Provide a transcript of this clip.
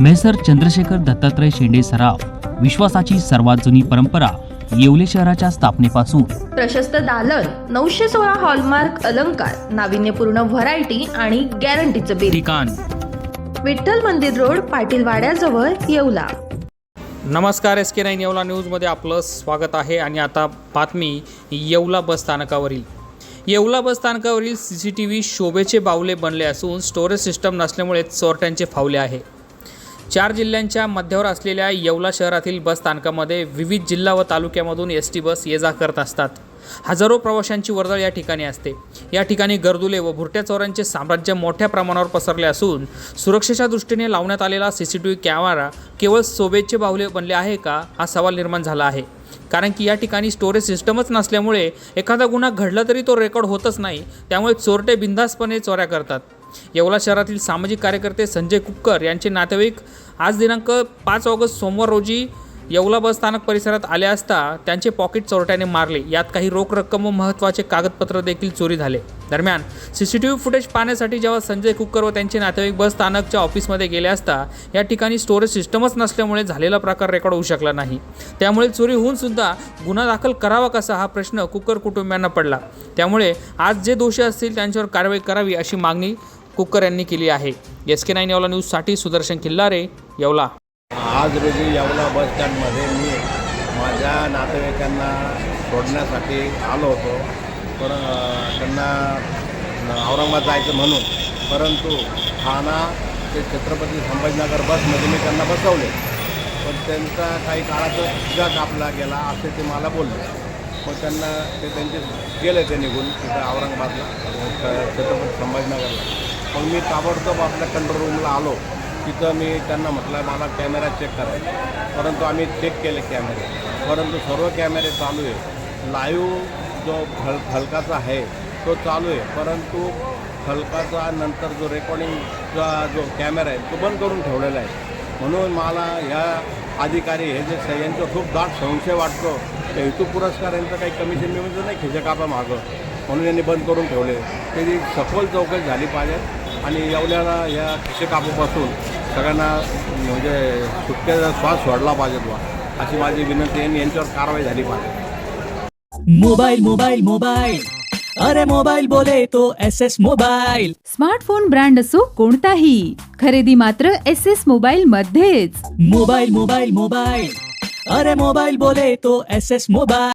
Measure Chandrashekhar Dattatray Shende सराफ विश्वासाची सर्वात जुनी परंपरा येवले शहराच्या स्थापनेपासून. प्रशस्त दालन नऊशे सोळा हॉलमार्क अलंकार नाविन्यपूर्ण व्हरायटी आणि गॅरंटीचं बिल. ठिकाण. विठ्ठल मंदिर रोड पाटील वाड्याजवळ येवला. नमस्कार एस के नाईन येवला न्यूजमध्ये आपलं स्वागत आहे आणि आता बातमी येवला बस स्थानकावरील. येवला बस स्थानकावरील सी सी टी व्ही शोभेचे बावले बनले असून स्टोरेज सिस्टम नसल्यामुळे चोरट्यांचे फावले आहे. चार जिल्ह्यांच्या मध्यावर असलेल्या येवला शहरातील बस स्थानकामध्ये विविध जिल्हा व तालुक्यामधून एस टी बस ये जा करत असतात. हजारो प्रवाशांची वर्दळ या ठिकाणी असते. या ठिकाणी गर्दुले व भुरट्या चोरांचे साम्राज्य मोठ्या प्रमाणावर पसरले असून सुरक्षेच्या दृष्टीने लावण्यात आलेला C C T V camera केवळ सोबेचे बाहुले बनले आहे का हा सवाल निर्माण झाला आहे. कारण की या ठिकाणी स्टोरेज सिस्टमच नसल्यामुळे एखादा गुन्हा घडला तरी तो रेकॉर्ड होतच नाही. त्यामुळे चोरटे बिंदासपणे चोऱ्या करतात. येवला शहरातील सामाजिक कार्यकर्ते संजय कुक्कर यांचे नातेवाईक आज दिनांक पाच ऑगस्ट सोमवार रोजी येवला बस स्थानक परिसरात आले असता त्यांचे पॉकेट चोरट्याने मारले. यात काही रोख रक्कम व महत्त्वाचे कागदपत्र देखील चोरी झाले. दरम्यान C C T V footage पाहण्यासाठी जेव्हा संजय कुक्कर व त्यांचे नातेवाईक बस स्थानकच्या ऑफिसमध्ये गेले असता या ठिकाणी स्टोरेज सिस्टमच नसल्यामुळे झालेला प्रकार रेकॉर्ड होऊ शकला नाही. त्यामुळे चोरी होऊन सुद्धा गुन्हा दाखल करावा कसा हा प्रश्न कुक्कर कुटुंबियांना पडला. त्यामुळे आज जे दोषी असतील त्यांच्यावर कारवाई करावी अशी मागणी कुक्कर यांनी केली आहे. एस के नाईन येवला न्यूजसाठी सुदर्शन खिल्लारे येवला. आज रोजी येवला बस स्टँडमध्ये मी माझ्या नातेवाईकांना सोडण्यासाठी आलो होतो. पण त्यांना औरंगाबाद जायचं म्हणून. परंतु ठाणा ते छत्रपती संभाजीनगर बसमध्ये मी त्यांना बसवले. पण त्यांचा काही काळाचा तिघा कापला गेला असे ते मला बोलले. मग त्यांना ते त्यांचे गेले ते निघून तिथं औरंगाबादला छत्रपती संभाजीनगरला. मग मी ताबडतोब आपल्या कंट्रोल रूमला आलो. तिथं मी त्यांना म्हटलं मला कॅमेरा चेक करायचा परंतु आम्ही चेक केले कॅमेरे परंतु सर्व कॅमेरे चालू आहे. लाईव्ह जो फल फलकाचा आहे तो चालू आहे. परंतु फलकाचा नंतर जो रेकॉर्डिंगचा जो कॅमेरा आहे तो बंद करून ठेवलेला आहे. म्हणून मला ह्या अधिकारी हे जे स- यांचा खूप दाट संशय वाटतो. त्या हेतू पुरस्कार यांचं काही कमिशन मिळून नाही खिचे कापा मागं म्हणून यांनी बंद करून ठेवले. त्याची सखोल चौकशी झाली पाहिजे आणि एवढ्याला या खिसे कापूपासून सगळ्यांना म्हणजे सुटकेचा श्वास सोडला पाहिजे बुवा. अशी माझी विनंती आहे आणि यांच्यावर कारवाई झाली पाहिजे. मोबाइल मोबाइल मोबाइल अरे मोबाइल बोले तो S S mobile smartphone brand असो कोणताही खरेदी मात्र एस एस मोबाईल मध्येच. मोबाइल मोबाइल मोबाइल अरे मोबाइल बोले तो एस एस मोबाइल